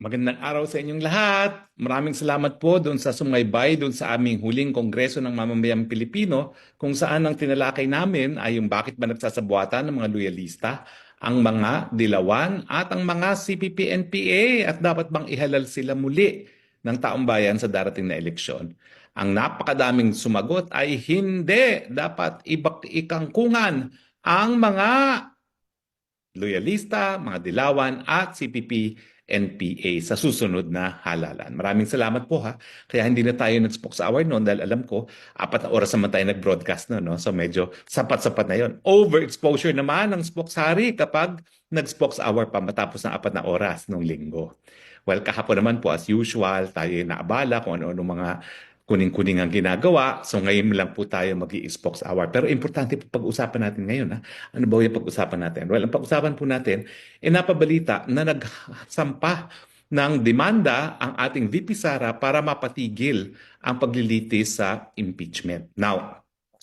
Magandang araw sa inyong lahat. Maraming salamat po doon sa sumaybay doon sa aming huling Kongreso ng Mamamayang Pilipino kung saan ang tinalakay namin ay yung bakit ba nagsasabuatan ng mga loyalista, ang mga dilawan at ang mga CPP-NPA at dapat bang ihalal sila muli ng taong bayan sa darating na eleksyon. Ang napakadaming sumagot ay hindi dapat ibak ikangkungan ang mga loyalista, mga dilawan at CPP NPA sa susunod na halalan. Maraming salamat po ha. Kaya hindi na tayo nag-spokes hour noon dahil alam ko, apat na oras naman tayo nag-broadcast noon. No? So medyo sapat-sapat na yon. Overexposure naman ng spokes hari kapag nag-spokes hour pa matapos ng apat na oras nung linggo. Well, kahapon naman po as usual, tayo naabala kung ano-ano mga kuning-kuning ang ginagawa. So ngayon lang po tayo mag spokes hour. Pero importante po pag-usapan natin ngayon. Ha? Ano ba yung pag-usapan natin? Well, ang pag-usapan po natin, eh napabalita na nagsampa ng demanda ang ating VP Sara para mapatigil ang paglilitis sa impeachment. Now,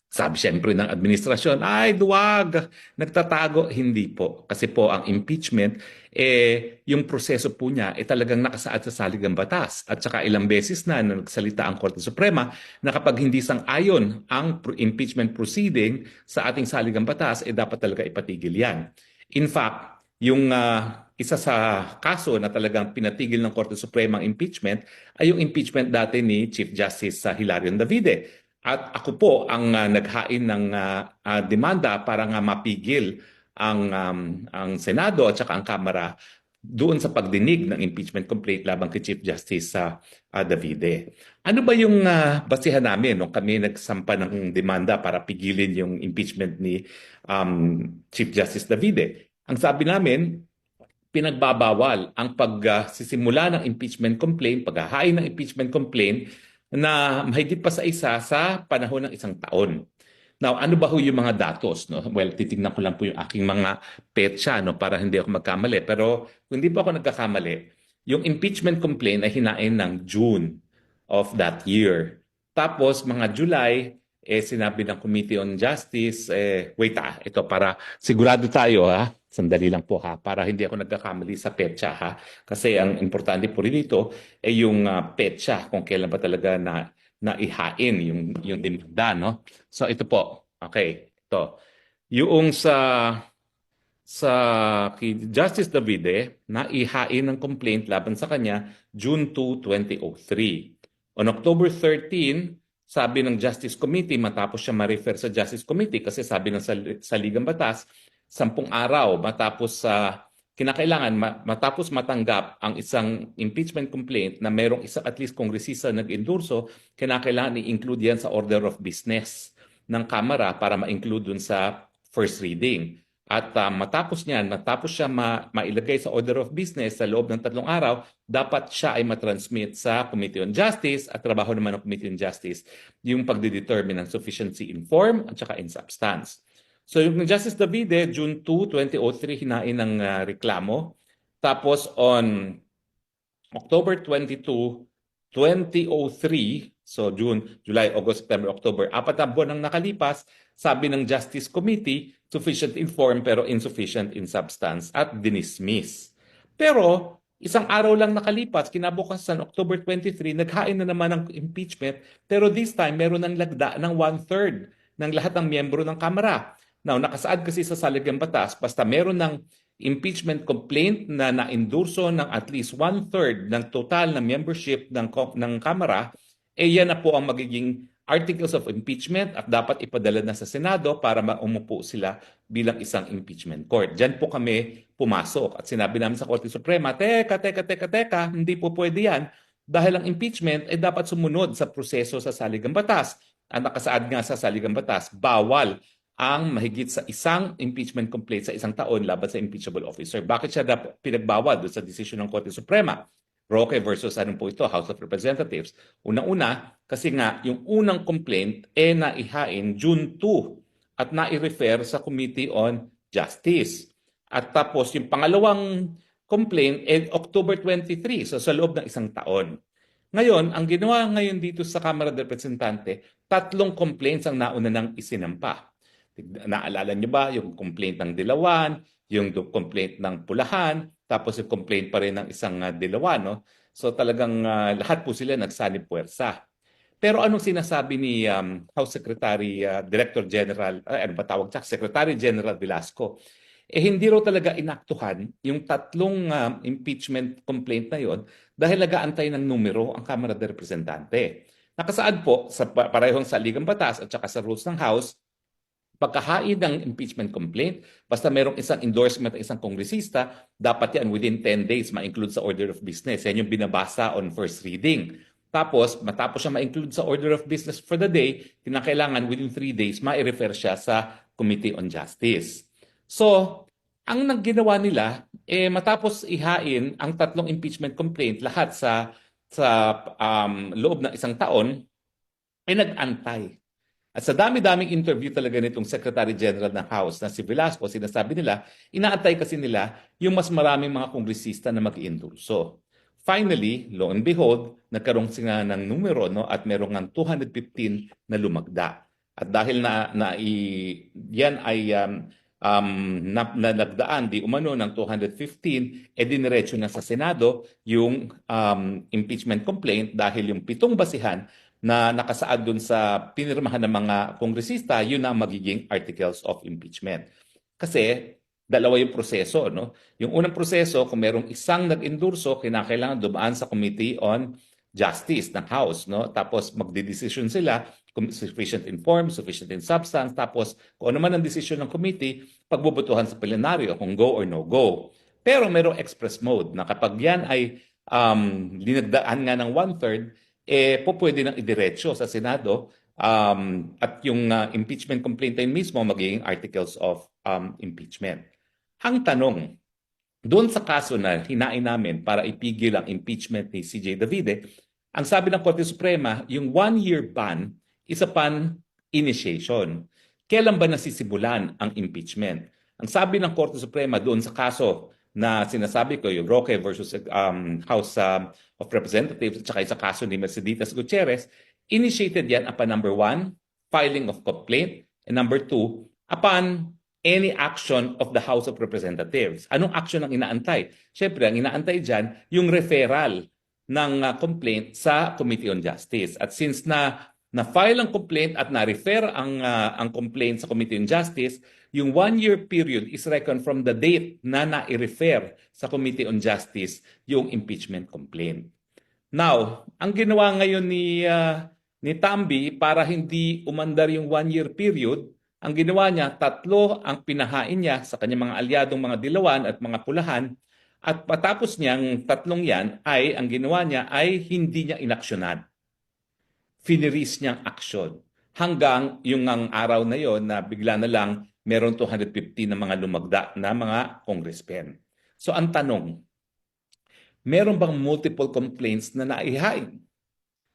sabi siyempre ng administrasyon, ay duwag, nagtatago. Hindi po. Kasi po ang impeachment, eh, yung proseso po niya, eh talagang nakasaad sa saligang batas. At saka ilang beses na, na nagsalita ang Korte Suprema na kapag hindi sang-ayon ang impeachment proceeding sa ating saligang batas, eh dapat talaga ipatigil yan. In fact, yung ah, isa sa kaso na talagang pinatigil ng Korte Suprema ang impeachment ay yung impeachment dati ni Chief Justice sa Hilarion Davide. At ako po ang ah, naghain ng ah, ah, demanda para nga mapigil ang um, ang Senado at saka ang Kamara doon sa pagdinig ng impeachment complaint laban kay Chief Justice sa ah, Davide. Ano ba yung ah, basihan namin nung kami nagsampa ng demanda para pigilin yung impeachment ni um, Chief Justice Davide? Ang sabi namin, pinagbabawal ang pagsisimula ng impeachment complaint, paghahain ng impeachment complaint na mahigit pa sa isa sa panahon ng isang taon. Now, ano ba ho yung mga datos? No? Well, titignan ko lang po yung aking mga petsa no, para hindi ako magkamali. Pero hindi po ako nagkakamali, yung impeachment complaint ay hinain ng June of that year. Tapos mga July, eh, sinabi ng Committee on Justice, eh, wait ah, ito para sigurado tayo ha, sandali lang po ha, para hindi ako nagkakamali sa petsa ha. Kasi ang importante po rin dito ay yung ah, petsa, kung kailan ba talaga na naihain yung, yung demanda, no? So ito po, okay, ito. Yung sa sa Justice Davide, naihain ng complaint laban sa kanya June 2, 2003. On October 13, sabi ng Justice Committee, matapos siya ma-refer sa Justice Committee, kasi sabi ng sal- saligang batas, sampung araw matapos sa kinakailangan ma- matapos matanggap ang isang impeachment complaint na mayroong isang at least kongresista nag-endorso, kinakailangan i-include yan sa order of business ng Kamara para ma-include dun sa first reading. At ah, matapos niyan, matapos siya ma- mailagay sa order of business sa loob ng tatlong araw, dapat siya ay matransmit sa Committee on Justice at trabaho naman ng Committee on Justice yung pagdidetermine ng sufficiency in form at saka in substance. So yung Justice Davide, June 2, 2003, hinain ng ah, reklamo. Tapos on October 22, 2003, so June, July, August, September, October, apat na buwan ang nakalipas, sabi ng Justice Committee, sufficient in form pero insufficient in substance at dinismiss. Pero isang araw lang nakalipas, kinabukasan October 23, naghain na naman ng impeachment pero this time meron ng lagda ng one-third ng lahat ng miyembro ng Kamara. Now, nakasaad kasi sa saligang batas, basta meron ng impeachment complaint na na-endorso ng at least one-third ng total na membership ng, ng Kamara, eh yan na po ang magiging articles of impeachment at dapat ipadala na sa Senado para maumupo sila bilang isang impeachment court. Diyan po kami pumasok at sinabi namin sa Korte Suprema, teka, teka, teka, teka, hindi po pwede yan dahil ang impeachment ay dapat sumunod sa proseso sa saligang batas. Ang nakasaad nga sa saligang batas, bawal ang mahigit sa isang impeachment complaint sa isang taon laban sa impeachable officer. Bakit siya dapat pinagbawal doon sa desisyon ng Korte Suprema? Roque versus anong po ito, House of Representatives. Unang-una, kasi nga yung unang complaint e naihain June 2 at nai-refer sa Committee on Justice. At tapos yung pangalawang complaint eh October 23, so sa loob ng isang taon. Ngayon, ang ginawa ngayon dito sa Kamara de Representante, tatlong complaints ang nauna ng isinampa. Naalala niyo ba yung complaint ng Dilawan, yung complaint ng Pulahan, tapos yung complaint pa rin ng isang uh, Dilawan, no? So talagang ah, lahat po sila nagsanib puwersa. Pero anong sinasabi ni um, House Secretary, ah, Director General, ah, ano ba tawag siya? Secretary General Velasco, eh hindi raw talaga inaktuhan yung tatlong ah, impeachment complaint na yon dahil nag-aantay ng numero ang Kamara de Representante. Nakasaad po sa pa- parehong sa Ligang Batas at saka sa rules ng House, pagkahain ng impeachment complaint, basta merong isang endorsement ng isang kongresista, dapat yan within 10 days ma-include sa order of business. Yan yung binabasa on first reading. Tapos, matapos siya ma-include sa order of business for the day, kinakailangan within 3 days, ma-refer siya sa Committee on Justice. So, ang nagginawa nila, eh, matapos ihain ang tatlong impeachment complaint, lahat sa, sa um, loob ng isang taon, ay nag-antay. At sa dami-daming interview talaga nitong Secretary General ng House na si Velasco, sinasabi nila, inaantay kasi nila yung mas maraming mga kongresista na mag-iendorso. Finally, lo and behold, nagkaroon sila ng numero no, at merong ng 215 na lumagda. At dahil na, na i, yan ay um, um, na, na nagdaan di umano ng 215, eh diniretso na sa Senado yung um, impeachment complaint dahil yung pitong basihan na nakasaad dun sa pinirmahan ng mga kongresista, yun ang magiging articles of impeachment. Kasi dalawa yung proseso, no? Yung unang proseso, kung merong isang nag-endorso, kinakailangan dumaan sa Committee on Justice ng House, no? Tapos magdidesisyon sila kung sufficient in form, sufficient in substance, tapos kung ano man ang desisyon ng committee, pagbubutuhan sa plenaryo kung go or no go. Pero merong express mode na kapag yan ay um, linagdaan nga ng one-third, eh po pwede nang idiretso sa Senado um, at yung uh, impeachment complaint yun mismo magiging articles of um, impeachment. Ang tanong, doon sa kaso na hinain namin para ipigil ang impeachment ni CJ Davide, ang sabi ng Korte Suprema, yung one-year ban is upon initiation. Kailan ba nasisimulan ang impeachment? Ang sabi ng Korte Suprema doon sa kaso na sinasabi ko, yung Roque versus um, House um, of Representatives at saka sa kaso ni Mercedes Gutierrez, initiated yan upon number one, filing of complaint, and number two, upon any action of the House of Representatives. Anong action ang inaantay? Siyempre, ang inaantay dyan, yung referral ng uh, complaint sa Committee on Justice. At since na na-file ang complaint at na-refer ang, uh, ang complaint sa Committee on Justice, yung one-year period is reckoned from the date na na-refer sa Committee on Justice yung impeachment complaint. Now, ang ginawa ngayon ni, uh, ni Tambi para hindi umandar yung one-year period, ang ginawa niya, tatlo ang pinahain niya sa kanyang mga alyadong mga dilawan at mga pulahan at patapos niyang tatlong yan ay, ang ginawa niya ay hindi niya inaksyonan. Finiris niyang aksyon. Hanggang yung ang araw na yon na bigla na lang meron 250 na mga lumagda na mga congressmen. So ang tanong, meron bang multiple complaints na naihain?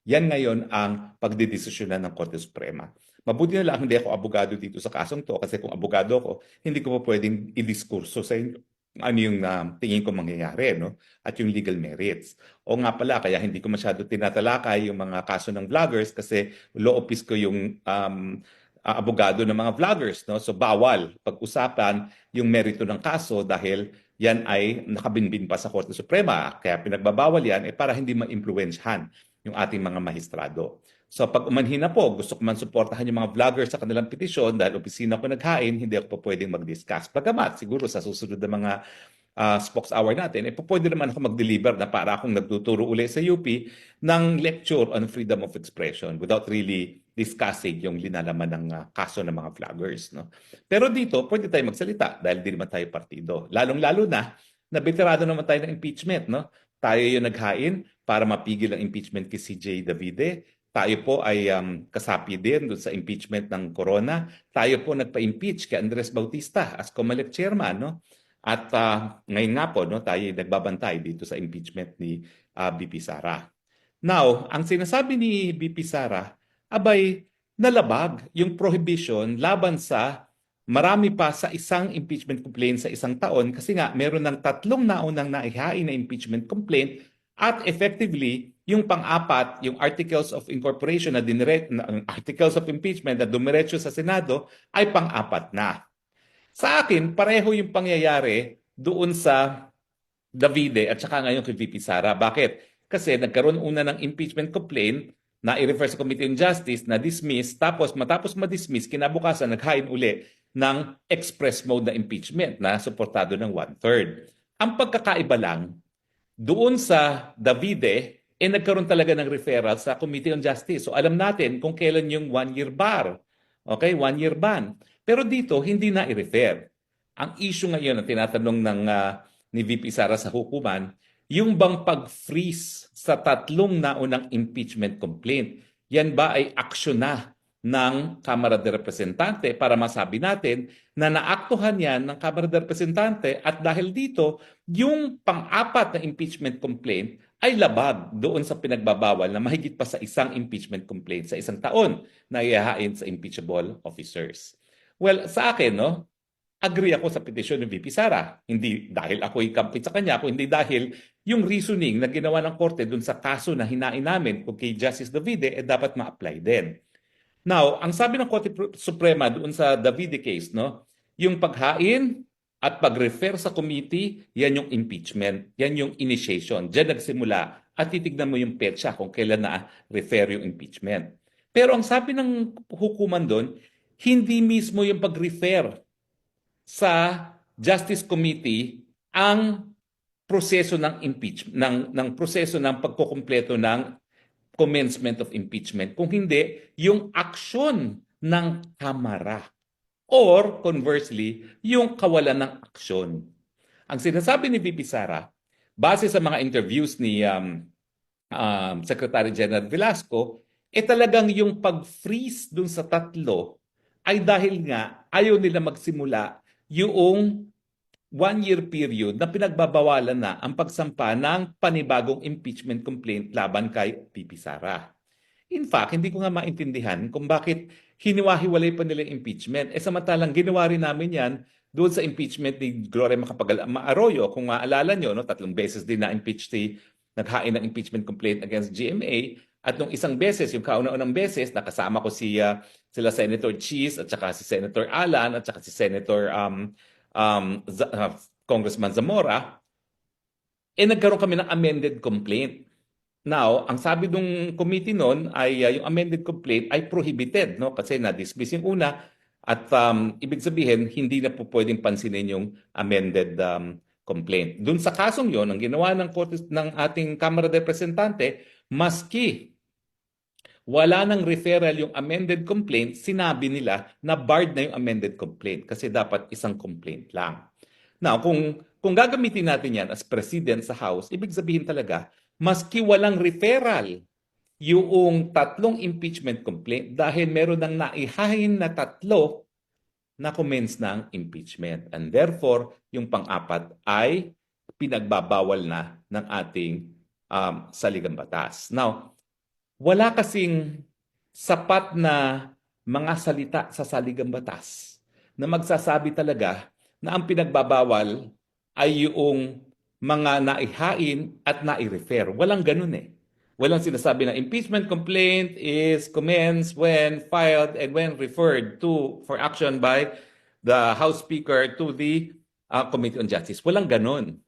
Yan ngayon ang pagdidesisyonan ng Korte Suprema. Mabuti na lang hindi ako abogado dito sa kasong to kasi kung abogado ako, hindi ko pa pwedeng i-diskurso sa inyo ano yung uh, tingin ko mangyayari no at yung legal merits. O nga pala kaya hindi ko masyado tinatalakay yung mga kaso ng vloggers kasi law office ko yung um, uh, abogado ng mga vloggers no. So bawal pag-usapan yung merito ng kaso dahil yan ay nakabinbin pa sa Korte Suprema. Kaya pinagbabawal yan eh, para hindi ma-impluensyahan yung ating mga mahistrado. So pag umanhin na po, gusto ko man suportahan yung mga vloggers sa kanilang petisyon dahil opisina ko naghain, hindi ako pa pwedeng mag-discuss. Pagamat, siguro sa susunod na mga uh, spokes hour natin, eh pwede naman ako mag-deliver na para akong nagtuturo uli sa UP ng lecture on freedom of expression without really discussing yung linalaman ng uh, kaso ng mga vloggers. No? Pero dito, pwede tayo magsalita dahil di naman tayo partido. Lalong-lalo na, na naman tayo ng impeachment. No? Tayo yung naghain para mapigil ang impeachment kay CJ Davide tayo po ay um, kasapi din doon sa impeachment ng Corona. Tayo po nagpa-impeach kay Andres Bautista as COMELEC chairman. No? At uh, ngayon nga po, no, tayo nagbabantay dito sa impeachment ni uh, BP Sara. Now, ang sinasabi ni BP Sara, abay, nalabag yung prohibition laban sa marami pa sa isang impeachment complaint sa isang taon kasi nga meron ng tatlong naunang naihain na impeachment complaint at effectively yung pang-apat, yung Articles of Incorporation na dinire na, ang Articles of Impeachment na dumiretso sa Senado ay pang-apat na. Sa akin, pareho yung pangyayari doon sa Davide at saka ngayon kay VP Sara. Bakit? Kasi nagkaroon una ng impeachment complaint na i-refer sa Committee on Justice na dismiss tapos matapos ma-dismiss kinabukasan naghain uli ng express mode na impeachment na suportado ng one-third. Ang pagkakaiba lang, doon sa Davide, eh nagkaroon talaga ng referral sa Committee on Justice. So alam natin kung kailan yung one-year bar. Okay, one-year ban. Pero dito, hindi na i-refer. Ang issue ngayon na tinatanong ng ah, ni VP Sara sa hukuman, yung bang pag-freeze sa tatlong naunang impeachment complaint, yan ba ay aksyon na ng Kamara de Representante para masabi natin na naaktuhan yan ng Kamara de Representante at dahil dito, yung pang-apat na impeachment complaint ay labag doon sa pinagbabawal na mahigit pa sa isang impeachment complaint sa isang taon na ihahain sa impeachable officers. Well, sa akin, no, agree ako sa petisyon ng VP Sara. Hindi dahil ako'y kampit sa kanya, kundi dahil yung reasoning na ginawa ng korte dun sa kaso na hinain namin kung kay Justice Davide, eh dapat ma-apply din. Now, ang sabi ng Korte Suprema doon sa Davide case, no, yung paghain at pag-refer sa committee, yan yung impeachment, yan yung initiation. Diyan nagsimula at titignan mo yung petsa kung kailan na-refer yung impeachment. Pero ang sabi ng hukuman doon, hindi mismo yung pag-refer sa Justice Committee ang proseso ng impeachment ng ng proseso ng pagkukumpleto ng commencement of impeachment. Kung hindi yung aksyon ng kamara. Or conversely yung kawalan ng aksyon. Ang sinasabi ni VP Sara base sa mga interviews ni um, um, Secretary General Velasco eh talagang yung pag-freeze dun sa tatlo ay dahil nga ayaw nila magsimula yung one-year period na pinagbabawalan na ang pagsampa ng panibagong impeachment complaint laban kay PP Sara. In fact, hindi ko nga maintindihan kung bakit hiniwa-hiwalay pa nila impeachment. Eh samantalang ginawa rin namin yan doon sa impeachment ni Gloria Macapagal Arroyo. Kung maalala nyo, no, tatlong beses din na-impeach si naghain ng impeachment complaint against GMA. At nung isang beses, yung kauna-unang beses, nakasama ko si ah, sila Senator Cheese at saka si Senator Alan at saka si Senator um, um, Z- uh, Congressman Zamora, eh nagkaroon kami ng amended complaint. Now, ang sabi ng committee noon ay uh, yung amended complaint ay prohibited no kasi na-dismiss yung una at um, ibig sabihin hindi na po pwedeng pansinin yung amended um, complaint. Doon sa kasong yon ang ginawa ng korte ng ating Kamara de Representante, maski wala nang referral yung amended complaint, sinabi nila na barred na yung amended complaint kasi dapat isang complaint lang. Now, kung kung gagamitin natin yan as president sa House, ibig sabihin talaga, maski walang referral yung tatlong impeachment complaint dahil meron ng naihain na tatlo na commence ng impeachment. And therefore, yung pang-apat ay pinagbabawal na ng ating um, saligang batas. Now, wala kasing sapat na mga salita sa saligang batas na magsasabi talaga na ang pinagbabawal ay yung mga naihain at nai-refer. Walang ganun eh. Walang sinasabi na impeachment complaint is commenced when filed and when referred to for action by the House Speaker to the uh, Committee on Justice. Walang ganun.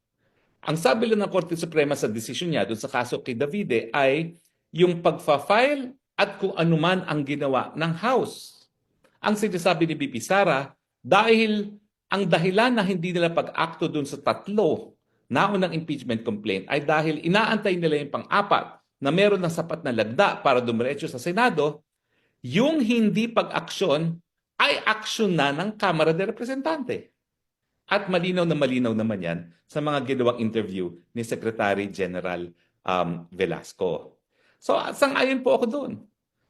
Ang sabi lang ng Korte Suprema sa desisyon niya doon sa kaso kay Davide ay yung pagfa-file at kung anuman ang ginawa ng House. Ang sinasabi ni BP Sara, dahil ang dahilan na hindi nila pag-akto doon sa tatlo naunang impeachment complaint ay dahil inaantay nila yung pang-apat na meron ng sapat na lagda para dumiretso sa Senado, yung hindi pag-aksyon ay aksyon na ng Kamara de Representante. At malinaw na malinaw naman yan sa mga ginawang interview ni Secretary General um, Velasco. So, sang-ayon po ako doon.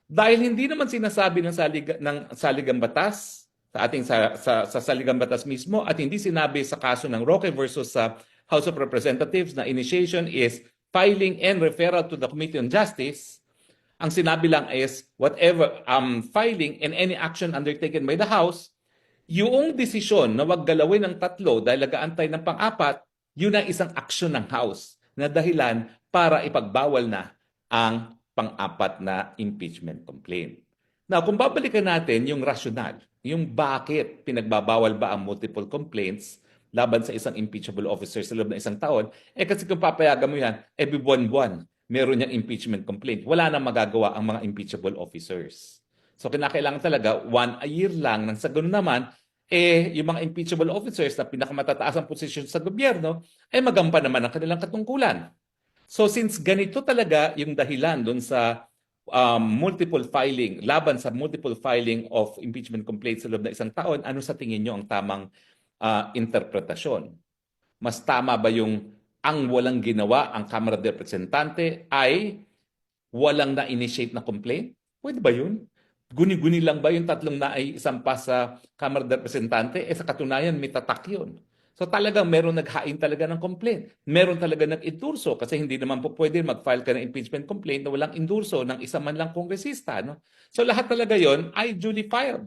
Dahil hindi naman sinasabi ng, salig, ng saligang batas sa ating sa, sa, sa saligang batas mismo at hindi sinabi sa kaso ng Roque versus sa House of Representatives na initiation is filing and referral to the Committee on Justice. Ang sinabi lang is whatever um, filing and any action undertaken by the House, yung desisyon na wag galawin ng tatlo dahil nagaantay ng pang-apat, yun ang isang aksyon ng House na dahilan para ipagbawal na ang pang-apat na impeachment complaint. Now, kung babalikan natin yung rasyonal, yung bakit pinagbabawal ba ang multiple complaints laban sa isang impeachable officer sa loob ng isang taon, eh kasi kung papayagan mo yan, every buwan-buwan, meron yung impeachment complaint. Wala na magagawa ang mga impeachable officers. So kinakailangan talaga one a year lang nang sa ganun naman, eh yung mga impeachable officers na pinakamatataas ang posisyon sa gobyerno, ay magampa naman ang kanilang katungkulan. So since ganito talaga yung dahilan doon sa um, multiple filing, laban sa multiple filing of impeachment complaints sa loob ng isang taon, ano sa tingin nyo ang tamang ah, interpretasyon? Mas tama ba yung ang walang ginawa ang Kamara de Representante ay walang na-initiate na complaint? Pwede ba yun? Guni-guni lang ba yung tatlong na ay isampa sa Kamara de Representante? Eh sa katunayan, may tatak yun. So talagang meron naghain talaga ng complaint. Meron talaga nag-endurso kasi hindi naman po pwede mag-file ka ng impeachment complaint na walang endurso ng isa man lang kongresista. No? So lahat talaga yon ay duly filed.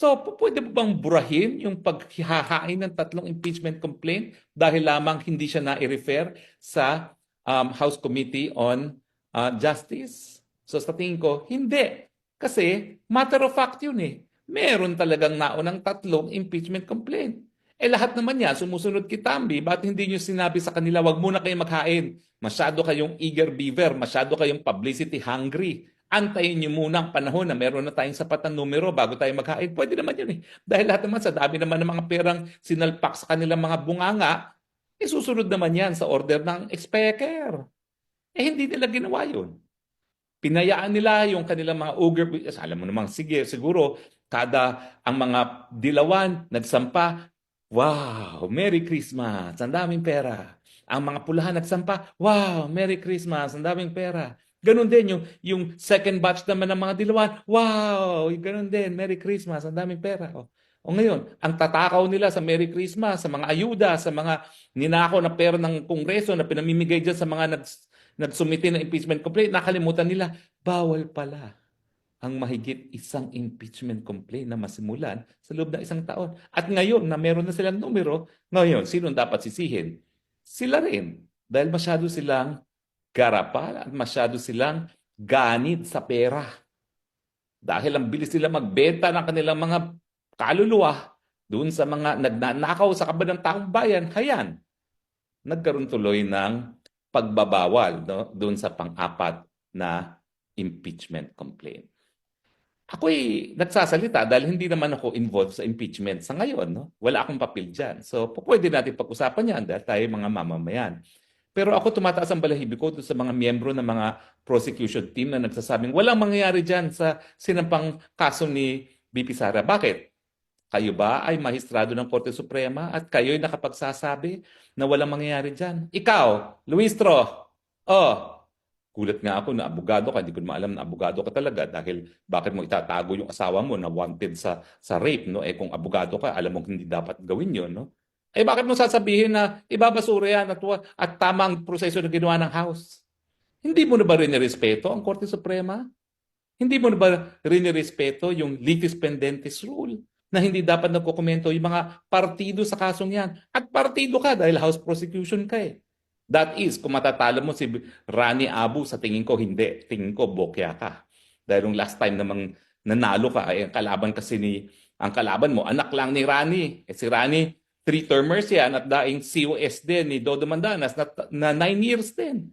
So pwede ba bang burahin yung paghihahain ng tatlong impeachment complaint dahil lamang hindi siya na-refer sa um, House Committee on uh, Justice? So sa tingin ko, hindi. Kasi matter of fact yun eh. Meron talagang naunang tatlong impeachment complaint. Eh lahat naman yan, sumusunod kay Tambi, ba't hindi nyo sinabi sa kanila, wag muna kayo maghain. Masyado kayong eager beaver, masyado kayong publicity hungry. Antayin nyo muna ang panahon na meron na tayong sapat na numero bago tayo maghain. Pwede naman yun eh. Dahil lahat naman sa dami naman ng mga perang sinalpak sa kanilang mga bunganga, eh susunod naman yan sa order ng exchequer. Eh hindi nila ginawa yun. Pinayaan nila yung kanilang mga ogre. Alam mo namang, sige, siguro, kada ang mga dilawan nagsampa, wow, Merry Christmas, ang daming pera. Ang mga pulahan nagsampa, wow, Merry Christmas, ang daming pera. Ganon din yung, yung second batch naman ng mga dilawan, wow, ganon din, Merry Christmas, ang daming pera. O, o ngayon, ang tatakaw nila sa Merry Christmas, sa mga ayuda, sa mga ninakaw na pera ng Kongreso na pinamimigay dyan sa mga nags, nagsumiti ng impeachment complaint, nakalimutan nila, bawal pala ang mahigit isang impeachment complaint na masimulan sa loob ng isang taon. At ngayon na meron na silang numero, ngayon, sino dapat sisihin? Sila rin. Dahil masyado silang garapal at masyado silang ganid sa pera. Dahil ang bilis nila magbenta ng kanilang mga kaluluwa doon sa mga nagnanakaw sa kaban ng taong bayan, hayan, nagkaroon tuloy ng pagbabawal no, doon sa pang-apat na impeachment complaint. Ako'y nagsasalita dahil hindi naman ako involved sa impeachment sa ngayon. No? Wala akong papel dyan. So, pwede natin pag-usapan yan dahil tayo mga mamamayan. Pero ako tumataas ang balahibo ko sa mga miyembro ng mga prosecution team na nagsasabing walang mangyayari dyan sa sinampang kaso ni BP Sara. Bakit? Kayo ba ay mahistrado ng Korte Suprema at kayo'y nakapagsasabi na walang mangyayari dyan? Ikaw, Luistro, oh, gulat nga ako na abogado ka, hindi ko naman alam na abogado ka talaga dahil bakit mo itatago yung asawa mo na wanted sa sa rape, no? Eh kung abogado ka, alam mo hindi dapat gawin yon no? Eh bakit mo sasabihin na ibabasura yan at, at tamang proseso na ginawa ng House? Hindi mo na ba rin respeto ang Korte Suprema? Hindi mo na ba rin respeto yung litis pendentes rule na hindi dapat nagkokomento yung mga partido sa kasong yan? At partido ka dahil House prosecution ka eh. That is, kung matatalo mo si Rani Abu, sa tingin ko hindi. Tingin ko bokya ka. Dahil yung last time namang nanalo ka, ay ang kalaban kasi ni, ang kalaban mo, anak lang ni Rani. Eh si Rani, three termers yan at daing COS din ni Dodo Mandanas na, na nine years din.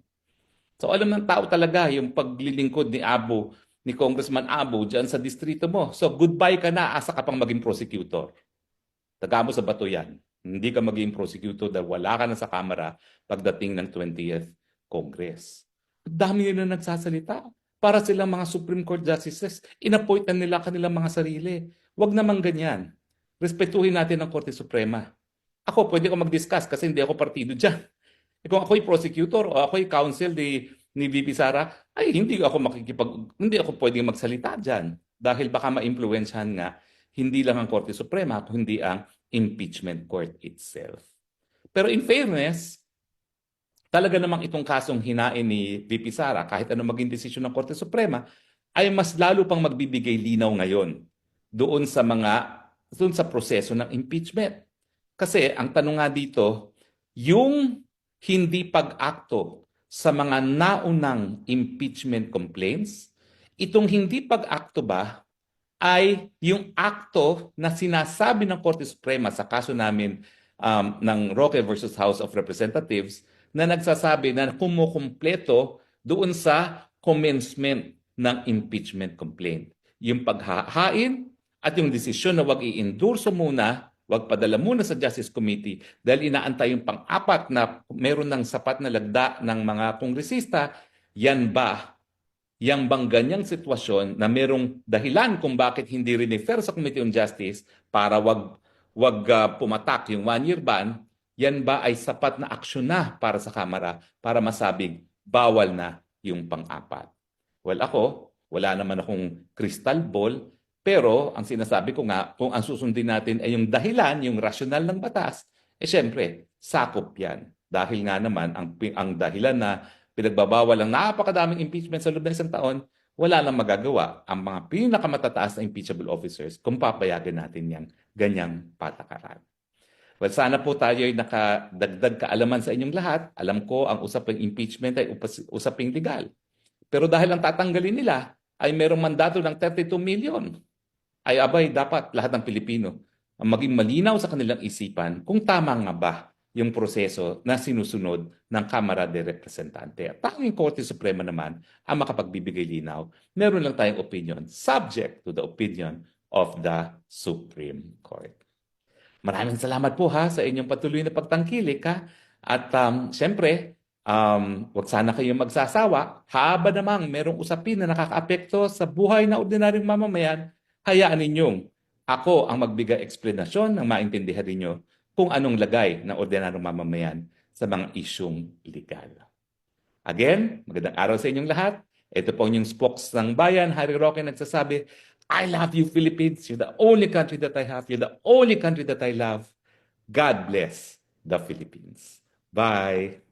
So alam ng tao talaga yung paglilingkod ni Abu, ni Congressman Abu dyan sa distrito mo. So goodbye ka na, asa ka pang maging prosecutor. Taga mo sa bato yan. Hindi ka maging prosecutor dahil wala ka na sa Kamara pagdating ng 20th Congress. Dami nila nagsasalita. Para silang mga Supreme Court Justices, inappoint na nila kanilang mga sarili. Huwag naman ganyan. Respetuhin natin ang Korte Suprema. Ako, pwede ko mag-discuss kasi hindi ako partido dyan. Eh, Kung ako'y prosecutor o ako'y counsel ni, ni VP Sara, ay hindi ako makikipag, hindi ako pwedeng magsalita dyan. Dahil baka ma-influensyahan nga, hindi lang ang Korte Suprema, kundi ang impeachment court itself. Pero in fairness, talaga namang itong kasong hinain ni VP Sara, kahit ano maging desisyon ng Korte Suprema, ay mas lalo pang magbibigay linaw ngayon doon sa mga doon sa proseso ng impeachment. Kasi ang tanong nga dito, yung hindi pag-akto sa mga naunang impeachment complaints, itong hindi pag-akto ba ay yung akto na sinasabi ng Korte Suprema sa kaso namin um, ng Roque versus House of Representatives na nagsasabi na kumukumpleto doon sa commencement ng impeachment complaint. Yung paghahain at yung desisyon na wag i-endorso muna, wag padala muna sa Justice Committee dahil inaantay yung pang-apat na meron ng sapat na lagda ng mga kongresista, yan ba yang bang ganyang sitwasyon na merong dahilan kung bakit hindi refer sa Committee on Justice para wag wag ah, pumatak yung one-year ban, yan ba ay sapat na aksyon na para sa Kamara para masabing bawal na yung pang-apat? Well, ako, wala naman akong crystal ball, pero ang sinasabi ko nga, kung ang susundin natin ay yung dahilan, yung rasyonal ng batas, eh syempre, sakop yan. Dahil nga naman, ang, ang dahilan na pinagbabawal ang napakadaming impeachment sa loob ng isang taon, wala lang magagawa ang mga pinakamatataas na impeachable officers kung papayagan natin yang ganyang patakaran. Well, sana po tayo ay nakadagdag kaalaman sa inyong lahat. Alam ko ang usaping impeachment ay usaping legal. Pero dahil ang tatanggalin nila ay merong mandato ng 32 million, ay abay dapat lahat ng Pilipino ang maging malinaw sa kanilang isipan kung tama nga ba yung proseso na sinusunod ng Kamara de Representante. At tanging Korte Suprema naman ang makapagbibigay linaw. Meron lang tayong opinion subject to the opinion of the Supreme Court. Maraming salamat po ha sa inyong patuloy na pagtangkilik ha. At um, siyempre, um, wag sana kayong magsasawa. Haba namang merong usapin na nakakaapekto sa buhay na ordinaryong mamamayan, hayaan ninyong ako ang magbigay eksplanasyon ng maintindihan ninyo kung anong lagay ng ordinaryong mamamayan sa mga isyong legal. Again, magandang araw sa inyong lahat. Ito po ang inyong spokes ng bayan, Harry Roque, nagsasabi, I love you, Philippines. You're the only country that I have. You're the only country that I love. God bless the Philippines. Bye.